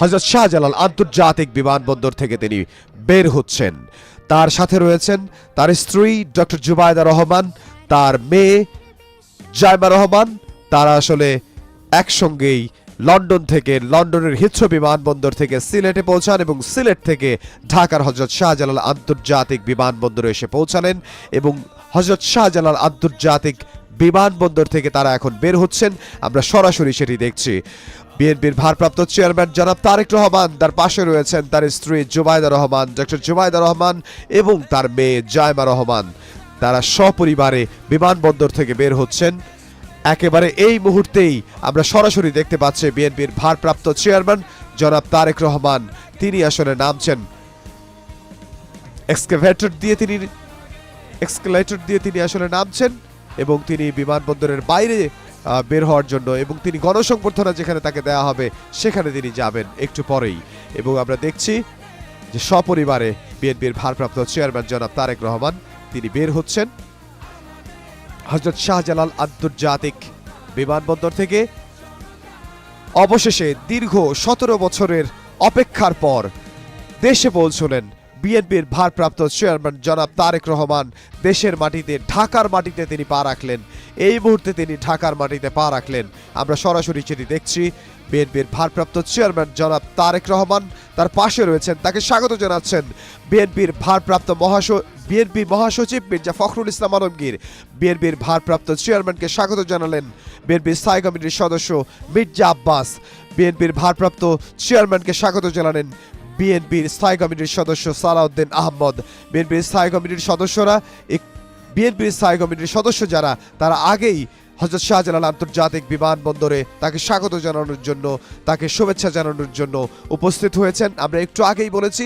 হজরত শাহজালাল আন্তর্জাতিক বিমানবন্দর থেকে তিনি বের হচ্ছেন। তার সাথে রয়েছেন তার স্ত্রী ডক্টর জুবায়দা রহমান, তার মেয়ে জাইমা রহমান। তারা আসলে একসঙ্গেই লন্ডন থেকে, লন্ডনের হিথ্রো বিমানবন্দর থেকে সিলেটে পৌঁছান এবং সিলেট থেকে ঢাকার হজরত শাহজালাল আন্তর্জাতিক বিমানবন্দরে এসে পৌঁছালেন এবং হজরত শাহজালাল আন্তর্জাতিক বিমানবন্দর থেকে তারা এখন বের হচ্ছেন। আমরা সরাসরি সেটি দেখছি। বিএনপির ভারপ্রাপ্ত চেয়ারম্যান জনাব তারেক রহমান, তার পাশে রয়েছেন তার স্ত্রী জুবাইদা রহমান, ডক্টর জুবাইদা রহমান এবং তার মেয়ে জায়মা রহমান। তারা সপরিবারে বিমানবন্দর থেকে বের হচ্ছেন। একেবারে এই মুহূর্তেই আমরা সরাসরি দেখতে পাচ্ছি বিএনপির ভারপ্রাপ্ত চেয়ারম্যান জনাব তারেক রহমান। তিনি আসলে নামছেন। এক্সকেভেটর দিয়ে তিনি এক্সকেলেটর দিয়ে তিনি আসলে নামছেন এবং তিনি বিমানবন্দরের বাইরে বের হওয়ার জন্য এবং তিনি গণসংবর্ধনা যেখানে তাকে দেওয়া হবে, সেখানে তিনি যাবেন একটু পরেই। এবং আমরা দেখছি যে সপরিবারে বিএনপির ভারপ্রাপ্ত চেয়ারম্যান জনাব তারেক রহমান, তিনি বের হচ্ছেন। হজরত শাহজালাল আন্তর্জাতিক বিমানবন্দর থেকে। অবশেষে দীর্ঘ সতেরো বছরের অপেক্ষার পর দেশে পৌঁছলেন বিএনপির ভারপ্রাপ্ত চেয়ারম্যান জনাব তারেক রহমান দেশের মাটিতে, ঢাকার মাটিতে তিনি পা রাখলেন। এই মুহূর্তে তিনি ঢাকার মাটিতে পা রাখলেন। আমরা সরাসরি সেটি দেখছি। বিএনপির ভারপ্রাপ্ত চেয়ারম্যান জনাব তারেক রহমান তার পাশে রয়েছেন, তাকে স্বাগত জানাচ্ছেন বিএনপির ভারপ্রাপ্ত মহাস, বিএনপি মহাসচিব মির্জা ফখরুল ইসলাম আলমগীর। বিএনপির ভারপ্রাপ্ত চেয়ারম্যানকে স্বাগত জানালেন বিএনপির স্থায়ী কমিটির সদস্য মির্জা আব্বাস। বিএনপির ভারপ্রাপ্ত চেয়ারম্যানকে স্বাগত জানালেন বিএনপির স্থায়ী কমিটির সদস্য সালাউদ্দিন আহমদ। বিএনপির স্থায়ী কমিটির সদস্যরা বিএনপির স্থায়ী কমিটির সদস্য যারা, তারা আগেই হজরত শাহজালাল আন্তর্জাতিক বিমানবন্দরে তাকে স্বাগত জানানোর জন্য, তাকে শুভেচ্ছা জানানোর জন্য উপস্থিত হয়েছেন। আমরা একটু আগেই বলেছি,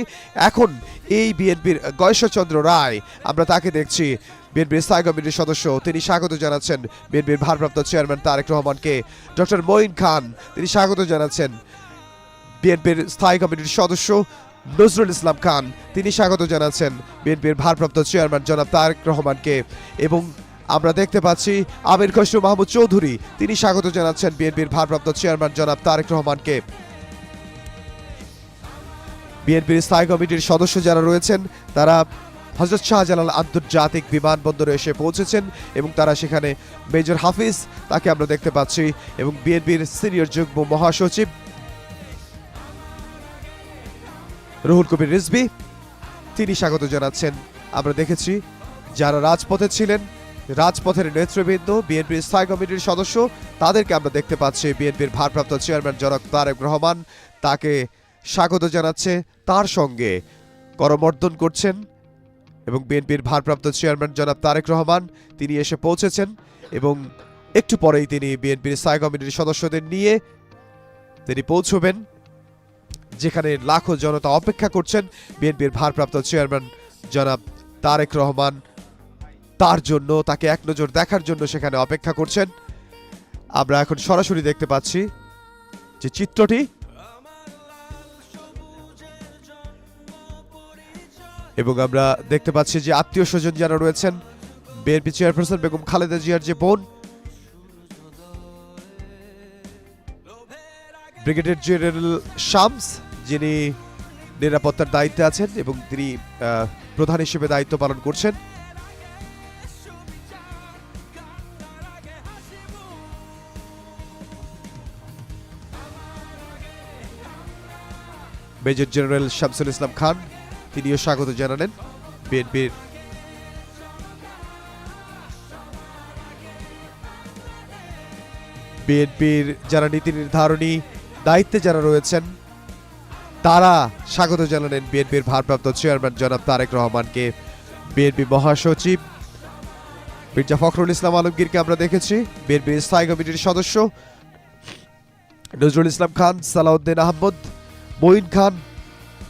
এখন এই বিএনপির গয়েশ্বরচন্দ্র রায়, আমরা তাকে দেখছি। বিএনপির স্থায়ী কমিটির সদস্য, তিনি স্বাগত জানাচ্ছেন। বিএনপির ভারপ্রাপ্ত চেয়ারম্যান তারেক রহমানকে। ডক্টর মঈন খান, তিনি স্বাগত জানাচ্ছেন। বিএনপির স্থায়ী কমিটির সদস্য নজরুল ইসলাম খান, তিনি স্বাগত জানাচ্ছেন বিএনপির ভারপ্রাপ্ত চেয়ারম্যান জনাব তারেক রহমানকে। এবং আমরা দেখতে পাচ্ছি আমির খসরু মাহমুদ চৌধুরী, তিনি স্বাগত জানাচ্ছেন বিএনপির ভারপ্রাপ্ত চেয়ারম্যান জনাব তারেক রহমানকে। বিএনপির স্থায়ী কমিটির সদস্য যারা রয়েছেন, তারা হজরত শাহজালাল আন্তর্জাতিক বিমানবন্দরে এসে পৌঁছেছেন এবং তারা সেখানে মেজর হাফিজ তাকে আমরা দেখতে পাচ্ছি এবং বিএনপির সিনিয়র যুগ্ম মহাসচিব রুহুল কবির রিজবি তিনি স্বাগত জানাচ্ছেন। আমরা দেখেছি যারা রাজপথে ছিলেন, রাজপথের নেতৃবৃন্দ বিএনপির স্থায়ী কমিটির সদস্য, তাদেরকে আমরা দেখতে পাচ্ছি। বিএনপির ভারপ্রাপ্ত চেয়ারম্যান জনক তারেক রহমান তাকে স্বাগত জানাচ্ছে। তার সঙ্গে করমর্দন করছেন এবং বিএনপির ভারপ্রাপ্ত চেয়ারম্যান জনাব তারেক রহমান, তিনি এসে পৌঁছেছেন এবং একটু পরেই তিনি বিএনপির স্থায়ী কমিটির সদস্যদের নিয়ে তিনি পৌঁছবেন। যেখানে লাখো জনতা অপেক্ষা করছেন বিএনপির ভারপ্রাপ্ত চেয়ারম্যান জনাব তারেক রহমান। তার জন্য, তাকে এক নজর দেখার জন্য সেখানে অপেক্ষা করছেন। আমরা এখন সরাসরি দেখতে পাচ্ছি যে চিত্রটি। এবং আমরা দেখতে পাচ্ছি যে আত্মীয় স্বজন যারা রয়েছেন, বিএনপি চেয়ারপারসন বেগম খালেদা জিয়ার যে বোন, ব্রিগেডিয়ার জেনারেল শামস যিনি নিরাপত্তার দায়িত্বে আছেন এবং তিনি প্রধান হিসেবে দায়িত্ব পালন করছেন। মেজর জেনারেল শামসুল ইসলাম খান, তিনিও স্বাগত জানালেন বিএনপির। বিএনপির যারা নীতি নির্ধারণী, দায়িত্বে যারা রয়েছেন তারা স্বাগত জানালেন বিএনপির ভারপ্রাপ্ত চেয়ারম্যান জনাব তারেক রহমানকে। বিএনপি মহাসচিব মির্জা ফখরুল ইসলাম আলমগীরকে আমরা দেখেছি। বিএনপির স্থায়ী কমিটির সদস্য নজরুল ইসলাম খান, সালাউদ্দিন আহমদ, মঈন খান,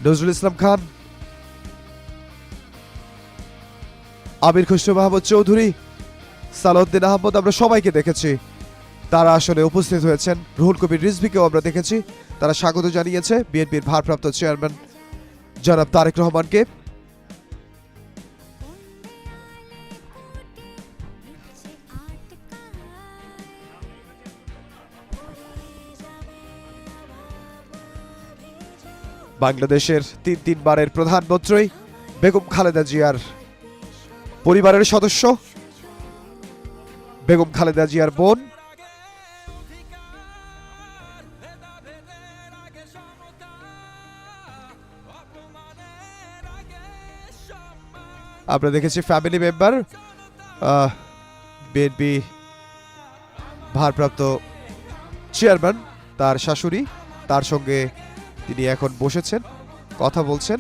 নজরুল ইসলাম খান, আমির খসরু মাহমুদ চৌধুরী, সালাউদ্দিন আহমদ, আমরা সবাইকে দেখেছি। তারা আসলে উপস্থিত হয়েছেন। রুহুল কবির রিজভিকেও আমরা দেখেছি। তারা স্বাগত জানিয়েছে বিএনপির ভারপ্রাপ্ত চেয়ারম্যান জনাব তারেক রহমানকে। বাংলাদেশের তিন তিনবারের প্রধানমন্ত্রী বেগম খালেদা জিয়ার পরিবারের সদস্য, বেগম খালেদা জিয়ার বোন আমরা দেখেছি ফ্যামিলি মেম্বার বিএনপি ভারপ্রাপ্ত চেয়ারম্যান তার শাশুড়ি, তার সঙ্গে তিনি এখন বসেছেন, কথা বলছেন।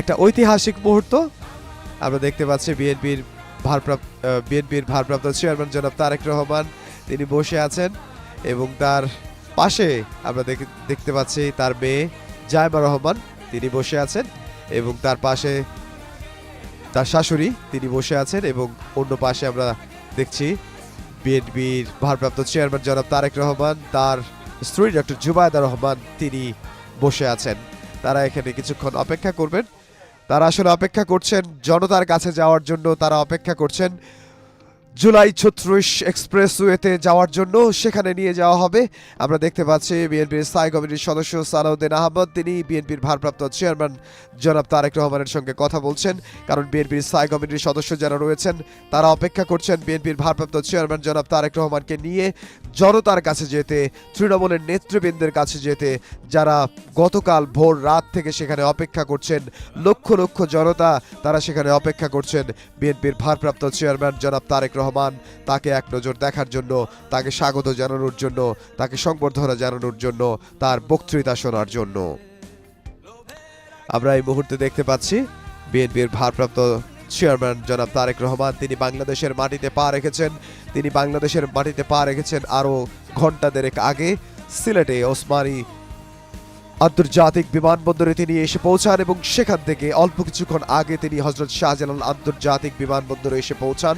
একটা ঐতিহাসিক মুহূর্ত আমরা দেখতে পাচ্ছি বিএনপির ভারপ্রাপ্ত বিএনপির ভারপ্রাপ্ত চেয়ারম্যান জনাব তারেক রহমান। তিনি বসে আছেন এবং তার পাশে আমরা দেখে- দেখতে পাচ্ছি তার মেয়ে জায়মা রহমান, তিনি বসে আছেন এবং তার পাশে তার শাশুড়ি, তিনি বসে আছেন এবং অন্য পাশে আমরা দেখছি বিএনপির ভারপ্রাপ্ত চেয়ারম্যান জনাব তারেক রহমান, তার স্ত্রী ডক্টর জুবায়দা রহমান, তিনি বসে আছেন। তারা এখানে কিছুক্ষণ অপেক্ষা করবেন। তারা আসলে অপেক্ষা করছেন, জনতার কাছে যাওয়ার জন্য তারা অপেক্ষা করছেন। জুলাই ছত্রিশ এক্সপ্রেসওয়েতে যাওয়ার জন্য সেখানে নিয়ে যাওয়া হবে। আমরা দেখতে পাচ্ছি বিএনপির স্থায়ী কমিটির সদস্য সালাউদ্দিন আহমদ। তিনি বিএনপির ভারপ্রাপ্ত চেয়ারম্যান জনাব তারেক রহমানের সঙ্গে কথা বলছেন। কারণ বিএনপির স্থায়ী কমিটির সদস্য যারা রয়েছেন, তারা অপেক্ষা করছেন বিএনপির ভারপ্রাপ্ত চেয়ারম্যান জনাব তারেক রহমানকে নিয়ে জনতার কাছে যেতে, তৃণমূলের নেতৃবৃন্দের কাছে যেতে, যারা গতকাল ভোর রাত থেকে সেখানে অপেক্ষা করছেন। লক্ষ লক্ষ জনতা তারা সেখানে অপেক্ষা করছেন বিএনপির ভারপ্রাপ্ত চেয়ারম্যান জনাব তারেক রহমান তাকে এক নজর দেখার জন্য, তাকে স্বাগত জানানোর জন্য, তাকে সংবর্ধনা জানানোর জন্য, তার বক্তৃতা শোনার জন্য। আমরা এই মুহূর্তে দেখতে পাচ্ছি বিএনপির ভারপ্রাপ্ত চেয়ারম্যান জনাব তারেক রহমান, তিনি বাংলাদেশের মাটিতে পা রেখেছেন, তিনি বাংলাদেশের মাটিতে পা রেখেছেন আরও ঘণ্টা দেড়েক আগে সিলেটে ওসমানী আন্তর্জাতিক বিমানবন্দরে তিনি এসে পৌঁছান এবং সেখান থেকে অল্প কিছুক্ষণ আগে তিনি হজরত শাহজালাল আন্তর্জাতিক বিমানবন্দরে এসে পৌঁছান।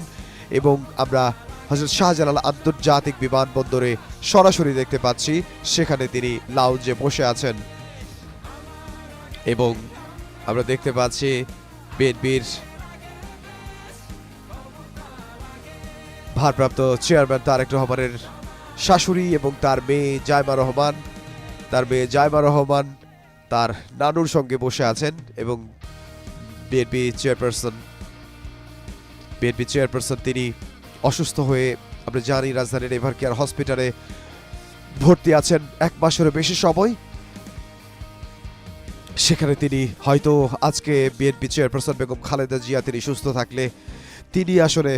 এবং আমরা হজরত শাহজালাল আন্তর্জাতিক বিমানবন্দরে সরাসরি দেখতে পাচ্ছি, সেখানে তিনি লাউঞ্জে বসে আছেন। এবং আমরা দেখতে পাচ্ছি বিএনপির ভারপ্রাপ্ত চেয়ারম্যান তারেক রহমানের শাশুড়ি এবং তার মেয়ে জায়মা রহমান। তার মেয়ে জায়মা রহমান তার নানুর সঙ্গে বসে আছেন এবং বিএনপি চেয়ারপারসন বিএনপি চেয়ারপারসন তিনি অসুস্থ হয়ে আমরা জানি রাজধানীর এভার কেয়ার হসপিটালে ভর্তি আছেন এক মাসেরও বেশি সময়। সেখানে তিনি হয়তো আজকে বিএনপি চেয়ারপারসন বেগম খালেদা জিয়া, তিনি সুস্থ থাকলে তিনি আসলে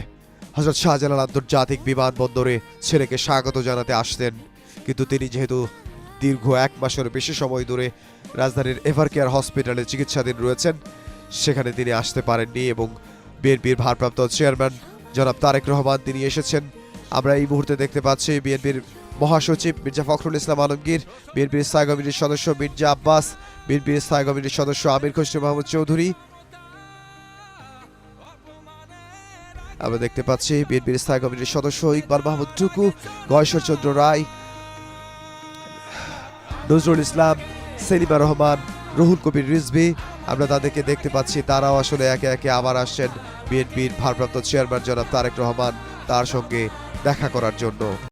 হজরত শাহজালাল আন্তর্জাতিক বিমানবন্দরে ছেলেকে স্বাগত জানাতে আসতেন। কিন্তু তিনি যেহেতু দীর্ঘ এক মাসের বেশি সময় ধরে রাজধানীর এভার কেয়ার হসপিটালে চিকিৎসাধীন রয়েছেন, সেখানে তিনি আসতে পারেননি এবং বিএনপির ভারপ্রাপ্ত চেয়ারম্যান জনাব তারেক রহমান। তিনি এসেছেন। আমরা এই মুহূর্তে দেখতে পাচ্ছি বিএনপির মহাসচিব মির্জা ফখরুল ইসলাম আলমগীর, বিএনপির স্থায়ী কমিটির সদস্য মির্জা আব্বাস, বিএনপির স্থায়ী কমিটির সদস্য আমির খসরু মাহমুদ চৌধুরী। আমরা দেখতে পাচ্ছি বিএনপির স্থায়ী কমিটির সদস্য ইকবাল মাহমুদ টুকু গয়েশ্বর চন্দ্র রায়, নজরুল ইসলাম, সেলিমা রহমান রুহুল কবির রিজভি, আমরা তাদেরকে দেখতে পাচ্ছি, তারাও আসলে একে একে আবার আসছেন বিএনপির ভারপ্রাপ্ত চেয়ারম্যান জনাব তারেক রহমান, তার সঙ্গে দেখা করার জন্য।